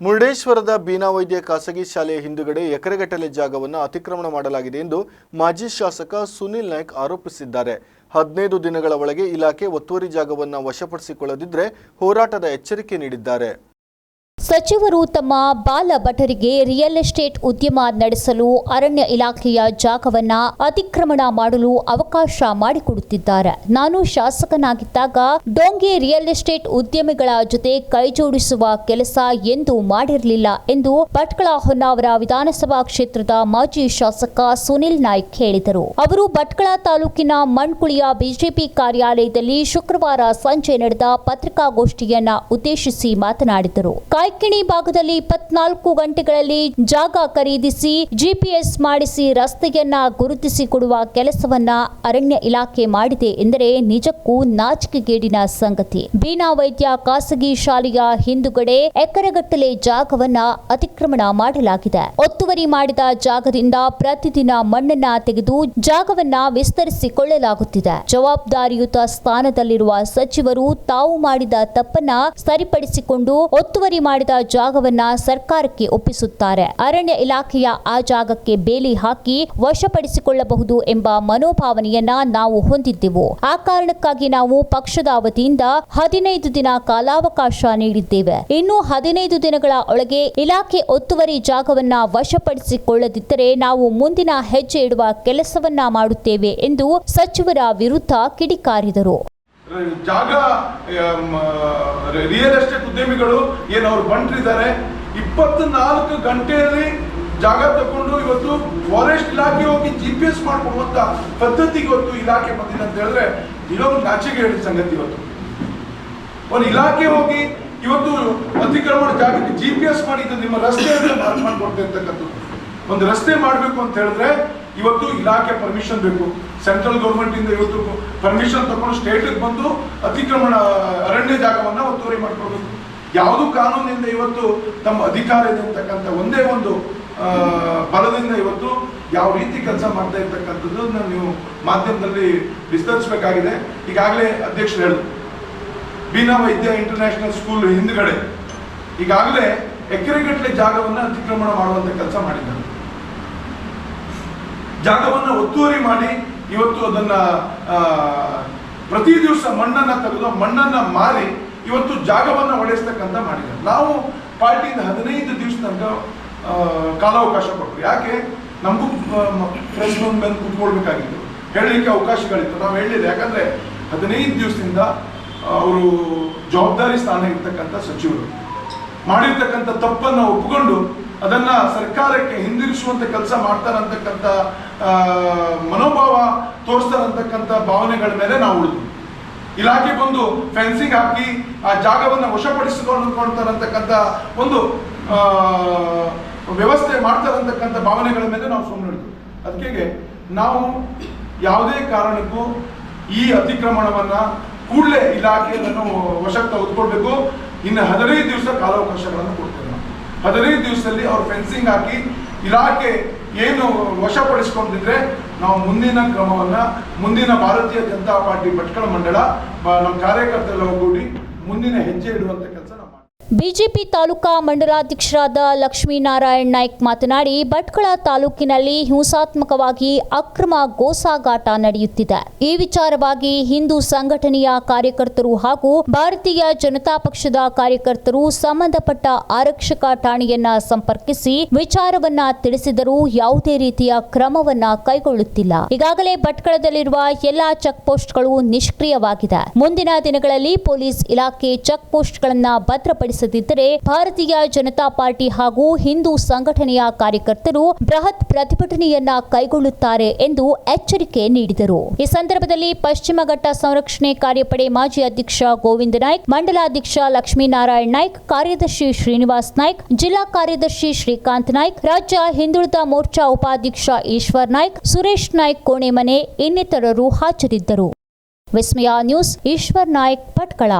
ಮುರುಡೇಶ್ವರದ ಬೀನಾ ವೈದ್ಯ ಖಾಸಗಿ ಶಾಲೆಯ ಹಿಂದುಗಡೆ ಎಕರೆಗಟ್ಟಲೆ ಜಾಗವನ್ನು ಅತಿಕ್ರಮಣ ಮಾಡಲಾಗಿದೆ ಎಂದು ಮಾಜಿ ಶಾಸಕ ಸುನಿಲ್ ನಾಯ್ಕ್ ಆರೋಪಿಸಿದ್ದಾರೆ. ಹದಿನೈದು ದಿನಗಳ ಒಳಗೆ ಇಲಾಖೆ ಒತ್ತುವರಿ ಜಾಗವನ್ನು ವಶಪಡಿಸಿಕೊಳ್ಳದಿದ್ದರೆ ಹೋರಾಟದ ಎಚ್ಚರಿಕೆ ನೀಡಿದ್ದಾರೆ. ಸಚಿವರು ತಮ್ಮ ಬಾಲ ಭಟರಿಗೆ ರಿಯಲ್ ಎಸ್ಟೇಟ್ ಉದ್ಯಮ ನಡೆಸಲು ಅರಣ್ಯ ಇಲಾಖೆಯ ಜಾಗವನ್ನ ಅತಿಕ್ರಮಣ ಮಾಡಲು ಅವಕಾಶ ಮಾಡಿಕೊಡುತ್ತಿದ್ದಾರೆ. ನಾನು ಶಾಸಕನಾಗಿದ್ದಾಗ ಡೋಂಗೆ ರಿಯಲ್ ಎಸ್ಟೇಟ್ ಉದ್ಯಮಿಗಳ ಜೊತೆ ಕೈಜೋಡಿಸುವ ಕೆಲಸ ಎಂದು ಮಾಡಿರಲಿಲ್ಲ ಎಂದು ಭಟ್ಕಳ ಹೊನ್ನಾವರ ವಿಧಾನಸಭಾ ಕ್ಷೇತ್ರದ ಮಾಜಿ ಶಾಸಕ ಸುನಿಲ್ ನಾಯ್ಕ್ ಹೇಳಿದರು. ಅವರು ಭಟ್ಕಳ ತಾಲೂಕಿನ ಮಣ್ಕುಳಿಯ ಬಿಜೆಪಿ ಕಾರ್ಯಾಲಯದಲ್ಲಿ ಶುಕ್ರವಾರ ಸಂಜೆ ನಡೆದ ಪತ್ರಿಕಾಗೋಷ್ಠಿಯನ್ನ ಉದ್ದೇಶಿಸಿ ಮಾತನಾಡಿದರು. ಕಾಯ್ಕಿಣಿ ಭಾಗದಲ್ಲಿ ಇಪ್ಪತ್ನಾಲ್ಕು ಗಂಟೆಗಳಲ್ಲಿ ಜಾಗ ಖರೀದಿಸಿ ಜಿಪಿಎಸ್ ಮಾಡಿಸಿ ರಸ್ತೆಯನ್ನ ಗುರುತಿಸಿಕೊಡುವ ಕೆಲಸವನ್ನ ಅರಣ್ಯ ಇಲಾಖೆ ಮಾಡಿದೆ ಎಂದರೆ ನಿಜಕ್ಕೂ ನಾಚಿಕೆಗೇಡಿನ ಸಂಗತಿ. ಬೀನಾ ವೈದ್ಯ ಖಾಸಗಿ ಶಾಲೆಯ ಹಿಂದುಗಡೆ ಎಕರೆಗಟ್ಟಲೆ ಜಾಗವನ್ನ ಅತಿಕ್ರಮಣ ಮಾಡಲಾಗಿದೆ. ಒತ್ತುವರಿ ಮಾಡಿದ ಜಾಗದಿಂದ ಪ್ರತಿದಿನ ಮಣ್ಣನ್ನ ತೆಗೆದು ಜಾಗವನ್ನ ವಿಸ್ತರಿಸಿಕೊಳ್ಳಲಾಗುತ್ತಿದೆ. ಜವಾಬ್ದಾರಿಯುತ ಸ್ಥಾನದಲ್ಲಿರುವ ಸಚಿವರು ತಾವು ಮಾಡಿದ ತಪ್ಪನ್ನ ಸರಿಪಡಿಸಿಕೊಂಡು ಒತ್ತುವರಿ ಮಾಡಿದ ಜಾಗವನ್ನ ಸರ್ಕಾರಕ್ಕೆ ಒಪ್ಪಿಸುತ್ತಾರೆ. ಅರಣ್ಯ ಇಲಾಖೆಯ ಆ ಜಾಗಕ್ಕೆ ಬೇಲಿ ಹಾಕಿ ವಶಪಡಿಸಿಕೊಳ್ಳಬಹುದು ಎಂಬ ಮನೋಭಾವನೆಯನ್ನ ನಾವು ಹೊಂದಿದ್ದೆವು. ಆ ಕಾರಣಕ್ಕಾಗಿ ನಾವು ಪಕ್ಷದ ವತಿಯಿಂದ ಹದಿನೈದು ದಿನ ಕಾಲಾವಕಾಶ ನೀಡಿದ್ದೇವೆ. ಇನ್ನು ಹದಿನೈದು ದಿನಗಳ ಒಳಗೆ ಇಲಾಖೆ ಒತ್ತುವರಿ ಜಾಗವನ್ನ ವಶಪಡಿಸಿಕೊಳ್ಳದಿದ್ದರೆ ನಾವು ಮುಂದಿನ ಹೆಜ್ಜೆ ಇಡುವ ಕೆಲಸವನ್ನ ಮಾಡುತ್ತೇವೆ ಎಂದು ಸಚಿವರ ವಿರುದ್ಧ ಕಿಡಿಕಾರಿದರು. ಜಾಗ ರಿಯಲ್ ಎಸ್ಟೇಟ್ ಉದ್ಯಮಿಗಳು, ಏನು ಅವ್ರು ಬಂಟ್ರಿದ್ದಾರೆ, ಇಪ್ಪತ್ನಾಲ್ಕು ಗಂಟೆಯಲ್ಲಿ ಜಾಗ ತಗೊಂಡು ಇವತ್ತು ಫಾರೆಸ್ಟ್ ಇಲಾಖೆ ಹೋಗಿ ಜಿ ಪಿ ಎಸ್ ಮಾಡ್ಕೊಳ್ಳುವಂತ ಪದ್ಧತಿ ಇವತ್ತು ಇಲಾಖೆ ಬಂದಿದೆ ಅಂತ ಹೇಳಿದ್ರೆ ಇರೋ ಒಂದು ಹೇಳಿದ ಸಂಗತಿ ಇವತ್ತು. ಒಂದು ಇಲಾಖೆ ಹೋಗಿ ಇವತ್ತು ಅತಿಕ್ರಮಣ ಜಾಗಕ್ಕೆ ಜಿ ಪಿ ಎಸ್ ಮಾಡಿದ್ದು ನಿಮ್ಮ ರಸ್ತೆ ಅಂತ ಮಾರ್ಕ್ ಮಾಡ್ಕೊಡ್ತಾ ಇರ್ತಕ್ಕಂಥದ್ದು ಒಂದು ರಸ್ತೆ ಮಾಡಬೇಕು ಅಂತ ಹೇಳಿದ್ರೆ ಇವತ್ತು ಇಲಾಖೆ ಪರ್ಮಿಷನ್ ಬೇಕು. ಸೆಂಟ್ರಲ್ ಗೌರ್ಮೆಂಟ್ ಇಂದ ಇವತ್ತು ಪರ್ಮಿಷನ್ ತಗೊಂಡು ಸ್ಟೇಟ್ ಬಂದು ಅತಿಕ್ರಮಣ, ಅರಣ್ಯ ಜಾಗವನ್ನ ಒತ್ತುವರಿ ಮಾಡಿಕೊಡ್ಬೇಕು ಯಾವುದು ಕಾನೂನಿಂದ ಇವತ್ತು ತಮ್ಮ ಅಧಿಕಾರ ಇದೆ ಅಂತಕ್ಕಂಥ ಒಂದೇ ಒಂದು ಬಲದಿಂದ ಇವತ್ತು ಯಾವ ರೀತಿ ಕೆಲಸ ಮಾಡ್ತಾ ಇರ್ತಕ್ಕಂಥದ್ದು ನೀವು ಮಾಧ್ಯಮದಲ್ಲಿ ವಿಸ್ತರಿಸಬೇಕಾಗಿದೆ. ಈಗಾಗಲೇ ಅಧ್ಯಕ್ಷರು ಹೇಳಿದ್ರು. ಬೀನಾ ವೈದ್ಯ ಇಂಟರ್ನ್ಯಾಷನಲ್ ಸ್ಕೂಲ್ ಹಿಂದ್ಗಡೆ ಈಗಾಗಲೇ ಎಕರೆಗಟ್ಟಲೆ ಜಾಗವನ್ನ ಅತಿಕ್ರಮಣ ಮಾಡುವಂಥ ಕೆಲಸ ಮಾಡಿದ್ದಾರೆ. ಜಾಗವನ್ನ ಒತ್ತುವರಿ ಮಾಡಿ ಇವತ್ತು ಅದನ್ನ ಪ್ರತಿ ದಿವಸ ಮಣ್ಣನ್ನ ತೆಗೆದು ಮಣ್ಣನ್ನ ಮಾರಿ ಇವತ್ತು ಜಾಗವನ್ನು ಒಡೆಸ್ತಕ್ಕಂಥ ಮಾಡಿದ್ದಾರೆ. ನಾವು ಪಾರ್ಟಿಯಿಂದ ಹದಿನೈದು ದಿವಸ ತನಕ ಕಾಲಾವಕಾಶ ಕೊಟ್ಟರು ಯಾಕೆ? ನಮಗೂ ಪ್ರೆಸ್ ಬಂದು ಕೂತ್ಕೊಳ್ಬೇಕಾಗಿತ್ತು. ಹೇಳಲಿಕ್ಕೆ ಅವಕಾಶಗಳಿತ್ತು. ನಾವು ಹೇಳಿಲ್ಲ. ಯಾಕಂದ್ರೆ ಹದಿನೈದು ದಿವಸದಿಂದ ಅವರು ಜವಾಬ್ದಾರಿ ಸ್ಥಾನ ಇರ್ತಕ್ಕಂಥ ಸಚಿವರು. ಮಾಡಿರ್ತಕ್ಕಂಥ ತಪ್ಪನ್ನು ಒಪ್ಪಿಕೊಂಡು ಅದನ್ನ ಸರ್ಕಾರಕ್ಕೆ ಹಿಂದಿರಿಸುವಂತ ಕೆಲಸ ಮಾಡ್ತಾರಂತಕ್ಕಂಥ ಮನೋಭಾವ ತೋರಿಸ್ತಾರಂತಕ್ಕಂಥ ಭಾವನೆಗಳ ಮೇಲೆ ನಾವು ಉಳಿದ್ವಿ. ಇಲಾಖೆ ಬಂದು ಫೆನ್ಸಿಂಗ್ ಹಾಕಿ ಆ ಜಾಗವನ್ನು ವಶಪಡಿಸಿಕೊಂಡ್ಕೊಳ್ತಾರಂತಕ್ಕಂಥ ಒಂದು ವ್ಯವಸ್ಥೆ ಮಾಡ್ತಾರಂತಕ್ಕಂಥ ಭಾವನೆಗಳ ಮೇಲೆ ನಾವು ಸುಮ್ಮನೆ ಅದಕ್ಕೆ ನಾವು ಯಾವುದೇ ಕಾರಣಕ್ಕೂ ಈ ಅತಿಕ್ರಮಣವನ್ನು ಕೂಡಲೇ ಇಲಾಖೆಯನ್ನು ವಶಕ್ಕೆ ತೆಗೆದುಕೊಳ್ಬೇಕು. ಇನ್ನು ಹದಿನೈದು ದಿವಸ ಕಾಲಾವಕಾಶಗಳನ್ನು ಕೊಡ್ತೇವೆ. ಹದಿನೈದು ದಿವಸದಲ್ಲಿ ಅವ್ರು ಫೆನ್ಸಿಂಗ್ ಹಾಕಿ ಇಲಾಖೆ ಏನು ವಶಪಡಿಸ್ಕೊಂಡಿದ್ರೆ ನಾವು ಮುಂದಿನ ಕ್ರಮವನ್ನ, ಮುಂದಿನ ಭಾರತೀಯ ಜನತಾ ಪಾರ್ಟಿ ಭಟ್ಕಳ ಮಂಡಳ ನಮ್ಮ ಕಾರ್ಯಕರ್ತರೆಲ್ಲ ಒಗ್ಗೂಡಿ ಮುಂದಿನ ಹೆಜ್ಜೆ ಇಡುವಂಥ ಕೆಲಸ. ಬಿಜೆಪಿ ತಾಲೂಕಾ ಮಂಡಲಾಧ್ಯಕ್ಷರಾದ ಲಕ್ಷ್ಮೀನಾರಾಯಣ್ ನಾಯ್ಕ್ ಮಾತನಾಡಿ, ಭಟ್ಕಳ ತಾಲೂಕಿನಲ್ಲಿ ಹಿಂಸಾತ್ಮಕವಾಗಿ ಅಕ್ರಮ ಗೋಸಾಗಾಟ ನಡೆಯುತ್ತಿದೆ. ಈ ವಿಚಾರವಾಗಿ ಹಿಂದೂ ಸಂಘಟನೆಯ ಕಾರ್ಯಕರ್ತರು ಹಾಗೂ ಭಾರತೀಯ ಜನತಾ ಪಕ್ಷದ ಕಾರ್ಯಕರ್ತರು ಸಂಬಂಧಪಟ್ಟ ಆರಕ್ಷಕ ಠಾಣೆಯನ್ನ ಸಂಪರ್ಕಿಸಿ ವಿಚಾರವನ್ನ ತಿಳಿಸಿದರೂ ಯಾವುದೇ ರೀತಿಯ ಕ್ರಮವನ್ನ ಕೈಗೊಳ್ಳುತ್ತಿಲ್ಲ. ಈಗಾಗಲೇ ಭಟ್ಕಳದಲ್ಲಿರುವ ಎಲ್ಲಾ ಚೆಕ್ ಪೋಸ್ಟ್ಗಳು ನಿಷ್ಕ್ರಿಯವಾಗಿದೆ. ಮುಂದಿನ ದಿನಗಳಲ್ಲಿ ಪೊಲೀಸ್ ಇಲಾಖೆ ಚೆಕ್ ಪೋಸ್ಟ್ಗಳನ್ನ ಭದ್ರಪಡಿಸದಿದ್ದರೆ ಭಾರತೀಯ ಜನತಾ ಪಾರ್ಟಿ ಹಾಗೂ ಹಿಂದೂ ಸಂಘಟನೆಯ ಕಾರ್ಯಕರ್ತರು ಬೃಹತ್ ಪ್ರತಿಭಟನೆಯನ್ನ ಕೈಗೊಳ್ಳುತ್ತಾರೆ ಎಂದು ಎಚ್ಚರಿಕೆ ನೀಡಿದರು. ಈ ಸಂದರ್ಭದಲ್ಲಿ ಪಶ್ಚಿಮ ಘಟ್ಟ ಸಂರಕ್ಷಣೆ ಕಾರ್ಯಪಡೆ ಮಾಜಿ ಅಧ್ಯಕ್ಷ ಗೋವಿಂದ ನಾಯ್ಕ್, ಮಂಡಲಾಧ್ಯಕ್ಷ ಲಕ್ಷ್ಮೀನಾರಾಯಣ್ ನಾಯ್ಕ್, ಕಾರ್ಯದರ್ಶಿ ಶ್ರೀನಿವಾಸ್ ನಾಯ್ಕ್, ಜಿಲ್ಲಾ ಕಾರ್ಯದರ್ಶಿ ಶ್ರೀಕಾಂತ್ ನಾಯ್ಕ್, ರಾಜ್ಯ ಹಿಂದುಳಿದ ಮೋರ್ಚಾ ಉಪಾಧ್ಯಕ್ಷ ಈಶ್ವರ್ ನಾಯ್ಕ್, ಸುರೇಶ್ ನಾಯ್ಕ್ ಕೋಣೆಮನೆ ಇನ್ನಿತರರು ಹಾಜರಿದ್ದರು. ವಿಸ್ಮಯ ನ್ಯೂಸ್, ಈಶ್ವರ್ ನಾಯ್ಕ್ ಭಟ್ಕಳ